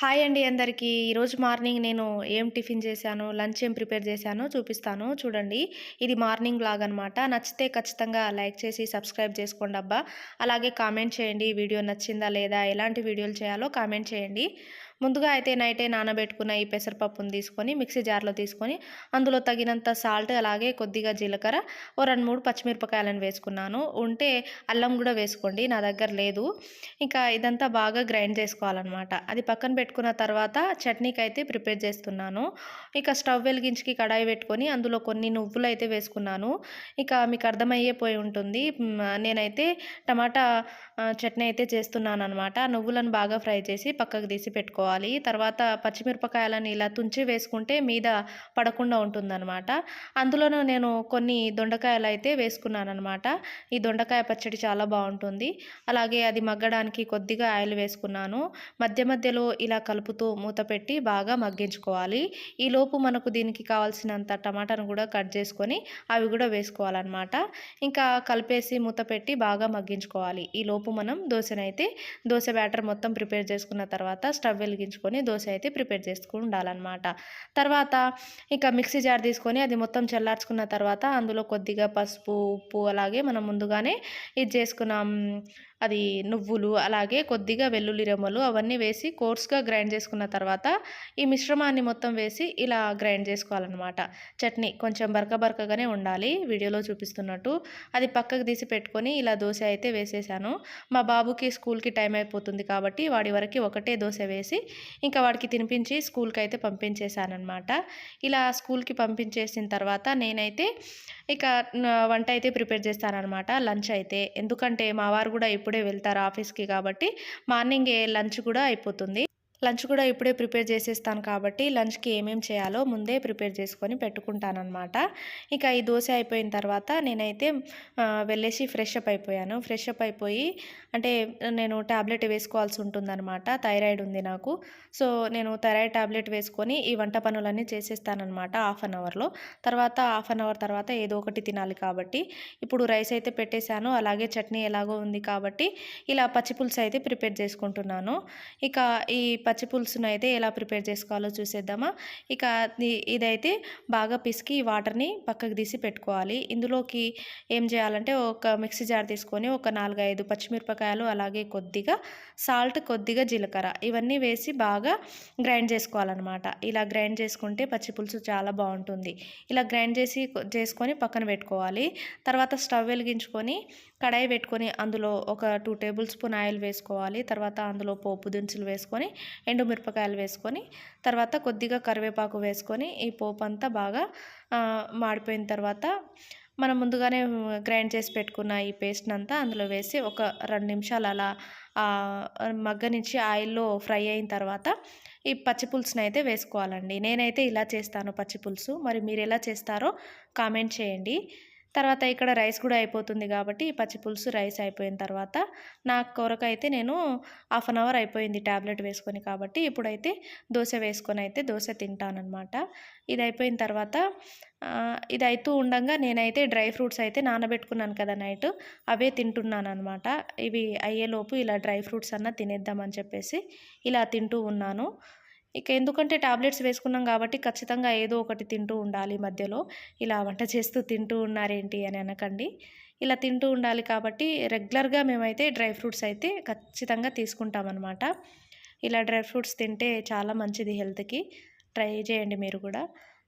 Hi అండి అందరికీ. ఈరోజు మార్నింగ్ నేను ఏం టిఫిన్ చేశాను లంచ్ ఏం ప్రిపేర్ చేశానో చూపిస్తాను. చూడండి ఇది మార్నింగ్ బ్లాగ్ అనమాట నచ్చితే ఖచ్చితంగా లైక్ చేసి సబ్స్క్రైబ్ చేసుకోండి అబ్బా. అలాగే కామెంట్ చేయండి వీడియో నచ్చిందా లేదా ఎలాంటి వీడియోలు చేయాలో కామెంట్ చేయండి. ముందుగా అయితే నైటే నానబెట్టుకున్న ఈ పెసరపప్పును తీసుకొని మిక్సీ జార్లో తీసుకొని అందులో తగినంత సాల్ట్ అలాగే కొద్దిగా జీలకర్ర ఓ రెండు మూడు పచ్చిమిరపకాయలను వేసుకున్నాను. ఉంటే అల్లం కూడా వేసుకోండి నా దగ్గర లేదు. ఇంకా ఇదంతా బాగా గ్రైండ్ చేసుకోవాలన్నమాట. అది పక్కన పెట్టుకున్న తర్వాత చట్నీకి అయితే ప్రిపేర్ చేస్తున్నాను. ఇక స్టవ్ వెలిగించికి కడాయి పెట్టుకొని అందులో కొన్ని నువ్వులు అయితే వేసుకున్నాను. ఇక మీకు అర్థమయ్యే పోయి ఉంటుంది. నేనైతే టమాటా చట్నీ అయితే చేస్తున్నాను అనమాట నువ్వులను బాగా ఫ్రై చేసి పక్కకు తీసి పెట్టుకోవాలి. తర్వాత పచ్చిమిరపకాయలను ఇలా తుంచి వేసుకుంటే మీద పడకుండా ఉంటుందన్నమాట. అందులోనూ నేను కొన్ని దొండకాయలు అయితే వేసుకున్నాను అనమాట ఈ దొండకాయ పచ్చడి చాలా బాగుంటుంది. అలాగే అది మగ్గడానికి కొద్దిగా ఆయిల్ వేసుకున్నాను. మధ్య మధ్యలో ఇలా కలుపుతూ మూత పెట్టి బాగా మగ్గించుకోవాలి. ఈ లోపు మనకు దీనికి కావాల్సినంత టమాటాను కూడా కట్ చేసుకొని అవి కూడా వేసుకోవాలన్నమాట. ఇంకా కలిపేసి మూత పెట్టి బాగా మగ్గించుకోవాలి. ఈ లోపు మనం దోశనైతే దోశ బ్యాటర్ మొత్తం ప్రిపేర్ చేసుకున్న తర్వాత స్టవ్ ఉడికించుకొని దోశ అయితే ప్రిపేర్ చేసుకుని ఉండాలన్నమాట. తర్వాత ఇక మిక్సీ జార్ తీసుకొని అది మొత్తం చల్లార్చుకున్న తర్వాత అందులో కొద్దిగా పసుపు ఉప్పు అలాగే మనం ముందుగానే ఇది చేసుకున్నాం. అది నువ్వులు అలాగే కొద్దిగా వెల్లుల్లి రెమ్మలు అవన్నీ వేసి కోర్స్గా గ్రైండ్ చేసుకున్న తర్వాత ఈ మిశ్రమాన్ని మొత్తం వేసి ఇలా గ్రైండ్ చేసుకోవాలన్నమాట. చట్నీ కొంచెం బరక బరకగానే ఉండాలి. వీడియోలో చూపిస్తున్నట్టు అది పక్కకు తీసి పెట్టుకొని ఇలా దోశ అయితే వేసేసాను. మా బాబుకి స్కూల్కి టైం అయిపోతుంది కాబట్టి వాడి వరకు ఒకటే దోశ వేసి ఇంకా వాడికి తినిపించి స్కూల్కి అయితే పంపించేశానమాట ఇలా స్కూల్కి పంపించేసిన తర్వాత నేనైతే ఇక వంట అయితే ప్రిపేర్ చేస్తానన్నమాట. లంచ్ అయితే. ఎందుకంటే మా వారు కూడా వెళ్తారు ఆఫీస్కి కాబట్టి మార్నింగే లంచ్ కూడా అయిపోతుంది. లంచ్ కూడా ఇప్పుడే ప్రిపేర్ చేసేస్తాను కాబట్టి లంచ్కి ఏమేమి చేయాలో ముందే ప్రిపేర్ చేసుకొని పెట్టుకుంటానమాట ఇక ఈ దోశ అయిపోయిన తర్వాత నేనైతే వెళ్ళేసి ఫ్రెష్ అప్ అయిపోయాను. ఫ్రెష్ అప్ అయిపోయి అంటే నేను ట్యాబ్లెట్ వేసుకోవాల్సి ఉంటుందన్నమాట. థైరాయిడ్ ఉంది నాకు. సో నేను థైరాయిడ్ ట్యాబ్లెట్ వేసుకొని ఈ వంట పనులన్నీ చేసేస్తానమాట హాఫ్ అన్ అవర్లో. తర్వాత హాఫ్ అన్ అవర్ తర్వాత ఏదో ఒకటి తినాలి కాబట్టి. ఇప్పుడు రైస్ అయితే పెట్టేశాను. అలాగే చట్నీ ఎలాగో ఉంది కాబట్టి ఇలా పచ్చిపులుసు అయితే ప్రిపేర్ చేసుకుంటున్నాను. ఇక ఈ పచ్చి పులుసును అయితే ఎలా ప్రిపేర్ చేసుకోవాలో చూసేద్దామా. ఇక ఇదైతే బాగా పిసికి వాటర్ని పక్కకు తీసి పెట్టుకోవాలి. ఇందులోకి ఏం చేయాలంటే ఒక మిక్సీ జార్ తీసుకొని ఒక నాలుగైదు పచ్చిమిరపకాయలు అలాగే కొద్దిగా సాల్ట్ కొద్దిగా జీలకర్ర ఇవన్నీ వేసి బాగా గ్రైండ్ చేసుకోవాలన్నమాట. ఇలా గ్రైండ్ చేసుకుంటే పచ్చి పులుసు చాలా బాగుంటుంది. ఇలా గ్రైండ్ చేసి చేసుకొని పక్కన పెట్టుకోవాలి. తర్వాత స్టవ్ వెలిగించుకొని కడాయి పెట్టుకొని అందులో ఒక టూ టేబుల్ స్పూన్ ఆయిల్ వేసుకోవాలి. తర్వాత అందులో పోపు దినుసులు వేసుకొని ఎండు మిరపకాయలు వేసుకొని తర్వాత కొద్దిగా కరివేపాకు వేసుకొని ఈ పోపు అంతా బాగా మాడిపోయిన తర్వాత మనం ముందుగానే గ్రైండ్ చేసి పెట్టుకున్న ఈ పేస్ట్ని అంతా అందులో వేసి ఒక రెండు నిమిషాలు అలా మగ్గ మగ్గనిచ్చి ఆయిల్లో ఫ్రై అయిన తర్వాత ఈ పచ్చి పులుసుని అయితే వేసుకోవాలండి. నేనైతే ఇలా చేస్తాను పచ్చి పులుసు. మరి మీరు ఎలా చేస్తారో కామెంట్ చేయండి. తర్వాత ఇక్కడ రైస్ కూడా అయిపోతుంది కాబట్టి పచ్చి పులుసు రైస్ అయిపోయిన తర్వాత నా కొరకు అయితే నేను హాఫ్ అన్ అవర్ అయిపోయింది ట్యాబ్లెట్ వేసుకొని కాబట్టి ఇప్పుడైతే దోశ వేసుకొని అయితే దోశ తింటానమాట ఇది అయిపోయిన తర్వాత ఇది అవుతూ ఉండగా నేనైతే డ్రై ఫ్రూట్స్ అయితే నానబెట్టుకున్నాను కదా నైట్ అవే తింటున్నాను అనమాట ఇవి అయ్యేలోపు ఇలా డ్రై ఫ్రూట్స్ అన్న తినేద్దామని చెప్పేసి ఇలా తింటూ ఉన్నాను. ఇక ఎందుకంటే టాబ్లెట్స్ వేసుకున్నాం కాబట్టి ఖచ్చితంగా ఏదో ఒకటి తింటూ ఉండాలి మధ్యలో. ఇలా వంట చేస్తూ తింటూ ఉన్నారేంటి అని అనకండి. ఇలా తింటూ ఉండాలి కాబట్టి రెగ్యులర్గా మేమైతే డ్రై ఫ్రూట్స్ అయితే ఖచ్చితంగా తీసుకుంటామన్నమాట. ఇలా డ్రై ఫ్రూట్స్ తింటే చాలా మంచిది హెల్త్కి. ట్రై చేయండి మీరు కూడా.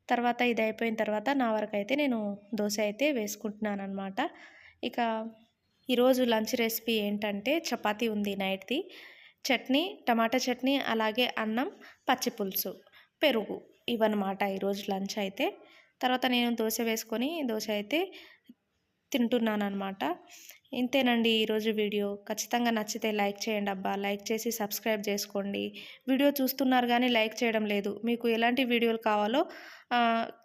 తర్వాత ఇది అయిపోయిన తర్వాత నా వరకు అయితే నేను దోశ అయితే వేసుకుంటున్నాను అనమాట ఇక ఈరోజు లంచ్ రెసిపీ ఏంటంటే చపాతీ ఉంది నైట్ది. చట్నీ టమాటా చట్నీ అలాగే అన్నం పచ్చి పులుసు పెరుగు ఇవన్నమాట ఈరోజు లంచ్ అయితే. తర్వాత నేను దోశ వేసుకొని దోశ అయితే తింటున్నాను అనమాట ఇంతేనండి ఈరోజు వీడియో. ఖచ్చితంగా నచ్చితే లైక్ చేయండి అబ్బా. లైక్ చేసి సబ్స్క్రైబ్ చేసుకోండి. వీడియో చూస్తున్నారు కానీ లైక్ చేయడం లేదు. మీకు ఎలాంటి వీడియోలు కావాలో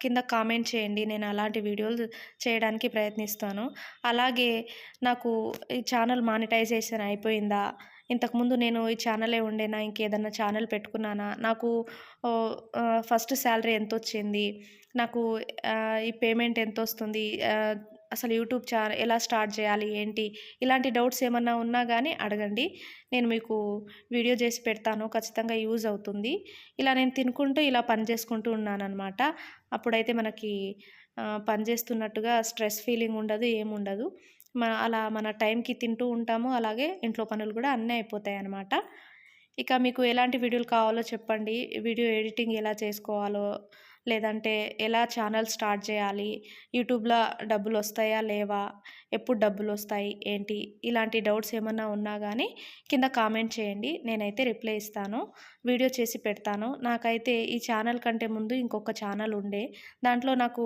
కింద కామెంట్ చేయండి. నేను అలాంటి వీడియోలు చేయడానికి ప్రయత్నిస్తాను. అలాగే నాకు ఈ ఛానల్ మానిటైజేషన్ అయిపోయిందా? ఇంతకుముందు నేను ఈ ఛానలే ఉండేనా? ఇంకేదన్నా ఛానల్ పెట్టుకున్నానా? నాకు ఫస్ట్ శాలరీ ఎంత వచ్చింది నాకు ఈ పేమెంట్ ఎంత వస్తుంది అసలు యూట్యూబ్ ఛానల్ ఎలా స్టార్ట్ చేయాలి? ఏంటి? ఇలాంటి డౌట్స్ ఏమన్నా ఉన్నా కానీ అడగండి. నేను మీకు వీడియో చేసి పెడతాను. ఖచ్చితంగా యూజ్ అవుతుంది. ఇలా నేను తినుకుంటూ ఇలా పని చేసుకుంటూ ఉన్నానమాట అప్పుడైతే మనకి పని చేస్తున్నట్టుగా స్ట్రెస్ ఫీలింగ్ ఉండదు ఏముండదు మన అలా మన టైంకి తింటూ ఉంటాము. అలాగే ఇంట్లో పనులు కూడా అన్నీ అయిపోతాయి అన్నమాట. ఇక మీకు ఎలాంటి వీడియోలు కావాలో చెప్పండి. వీడియో ఎడిటింగ్ ఎలా చేసుకోవాలో లేదంటే ఎలా ఛానల్ స్టార్ట్ చేయాలి? యూట్యూబ్లో డబ్బులు వస్తాయా? లేవా? ఎప్పుడు డబ్బులు వస్తాయి? ఏంటి? ఇలాంటి డౌట్స్ ఏమన్నా ఉన్నా కానీ కింద కామెంట్ చేయండి. నేనైతే రిప్లై ఇస్తాను. వీడియో చేసి పెడతాను. నాకైతే ఈ ఛానల్ కంటే ముందు ఇంకొక ఛానల్ ఉండే. దాంట్లో నాకు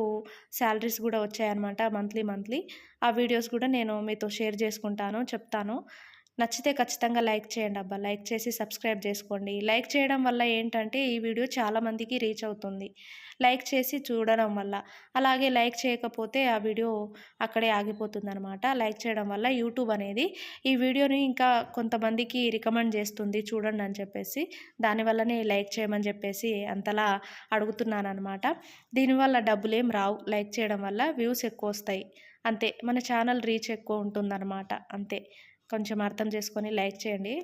శాలరీస్ కూడా వచ్చాయన్నమాట మంత్లీ మంత్లీ. ఆ వీడియోస్ కూడా నేను మీతో షేర్ చేసుకుంటాను చెప్తాను. నచ్చితే ఖచ్చితంగా లైక్ చేయండి అబ్బా. లైక్ చేసి సబ్స్క్రైబ్ చేసుకోండి. లైక్ చేయడం వల్ల ఏంటంటే ఈ వీడియో చాలామందికి రీచ్ అవుతుంది. లైక్ చేసి చూడడం వల్ల. అలాగే లైక్ చేయకపోతే ఆ వీడియో అక్కడే ఆగిపోతుంది అనమాట లైక్ చేయడం వల్ల యూట్యూబ్ అనేది ఈ వీడియోని ఇంకా కొంతమందికి రికమెండ్ చేస్తుంది చూడండి అని చెప్పేసి. దానివల్లనే లైక్ చేయమని చెప్పేసి అంతలా అడుగుతున్నాను అనమాట దీనివల్ల డబ్బులు ఏం రావు. లైక్ చేయడం వల్ల వ్యూస్ ఎక్కువ వస్తాయి. అంతే. మన ఛానల్ రీచ్ ఎక్కువ ఉంటుందన్నమాట. అంతే. కొంచెం అర్థం చేసుకొని లైక్ చేయండి.